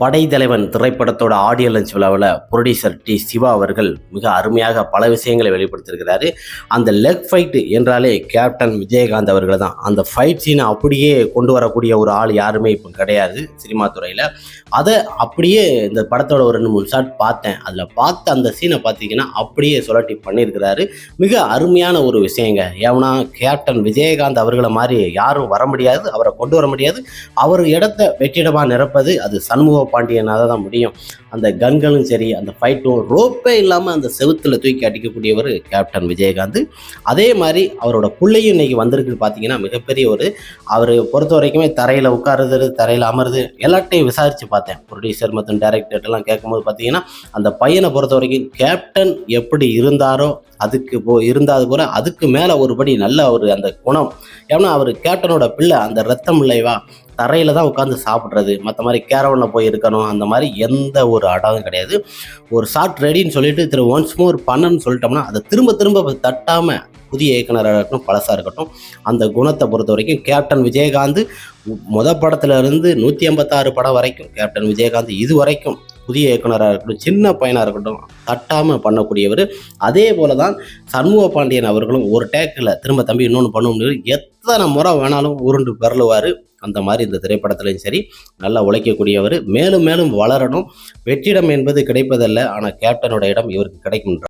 படைத்தலைவன் திரைப்படத்தோட audio launch விழாவில் producer T Siva அவர்கள் மிக அருமையாக பல விஷயங்களை வெளிப்படுத்தியிருக்கிறாரு. அந்த லெக் ஃபைட்டு என்றாலே கேப்டன் விஜயகாந்த் அவர்கள் தான். அந்த ஃபைட் சீனை அப்படியே கொண்டு வரக்கூடிய ஒரு ஆள் யாருமே இப்போ கிடையாது சினிமா துறையில். அதை அப்படியே இந்த படத்தோட ஒரு ரெண்டு மூணு ஷாட் பார்த்தேன். அதில் பார்த்த அந்த சீனை பார்த்தீங்கன்னா அப்படியே சுழட்டி பண்ணியிருக்கிறாரு. மிக அருமையான ஒரு விஷயங்க. ஏன்னா கேப்டன் விஜயகாந்த் அவர்களை மாதிரி யாரும் வர முடியாது அவரை கொண்டு வர முடியாது. அவர் இடத்த வெற்றிடமாக நிரப்பது அது சண்முக பாண்டியனாக தான் முடியும். அந்த கன்களும் சரி அந்த ஃபைட்டும் ரோப்பே இல்லாமல் அந்த செவுத்தில் தூக்கி அடிக்கக்கூடியவர் கேப்டன் விஜயகாந்த். அதே மாதிரி அவரோட பிள்ளையும் இன்னைக்கு வந்திருக்குன்னு பார்த்தீங்கன்னா மிகப்பெரிய ஒரு அவர் பொறுத்த வரைக்குமே தரையில் உட்காருறது தரையில் அமருது எல்லாத்தையும் விசாரித்து பார்த்தேன். ப்ரொடியூசர் மற்றும் டைரக்டர்லாம் கேட்கும்போது பார்த்தீங்கன்னா அந்த பையனை பொறுத்த வரைக்கும் கேப்டன் எப்படி இருந்தாரோ அதுக்கு போ இருந்தாது கூட அதுக்கு மேலே ஒருபடி நல்ல ஒரு அந்த குணம். ஏன்னா அவர் கேப்டனோட பிள்ளை அந்த ரத்தம் இல்லைவா? தரையில் தான் உட்காந்து சாப்பிட்றது. மற்ற மாதிரி கேரவனில் போய் இருக்கணும். அந்த மாதிரி எந்த ஒரு அடவும் கிடையாது. ஒரு ஷார்ட் ரெடின்னு சொல்லிட்டு திரு ஒன்ஸ் மோர் பண்ணன்னு சொல்லிட்டோம்னா அதை திரும்ப திரும்ப தட்டாமல் புதிய இயக்குனராக இருக்கட்டும் பழசாக இருக்கட்டும் அந்த குணத்தை பொறுத்த வரைக்கும் கேப்டன் விஜயகாந்த் முத படத்துலேருந்து நூற்றி ஐம்பத்தாறு படம் வரைக்கும் கேப்டன் விஜயகாந்த் இது வரைக்கும் புதிய இயக்குனராக இருக்கட்டும் சின்ன பையனாக இருக்கட்டும் தட்டாமல் பண்ணக்கூடியவர். அதே போல தான் சண்முக பாண்டியன் அவர்களும் ஒரு டேக்கில் திரும்ப தம்பி இன்னொன்று பண்ண எத்தனை முறை வேணாலும் உருண்டு பெறலுவார் அந்த மாதிரி இந்த திரைப்படத்துலையும் சரி நல்லா உழைக்கக்கூடியவர். மேலும் மேலும் வளரணும். வெற்றிடம் என்பது கிடைப்பதல்ல. ஆனால் கேப்டனோட இடம் இவருக்கு கிடைக்கும்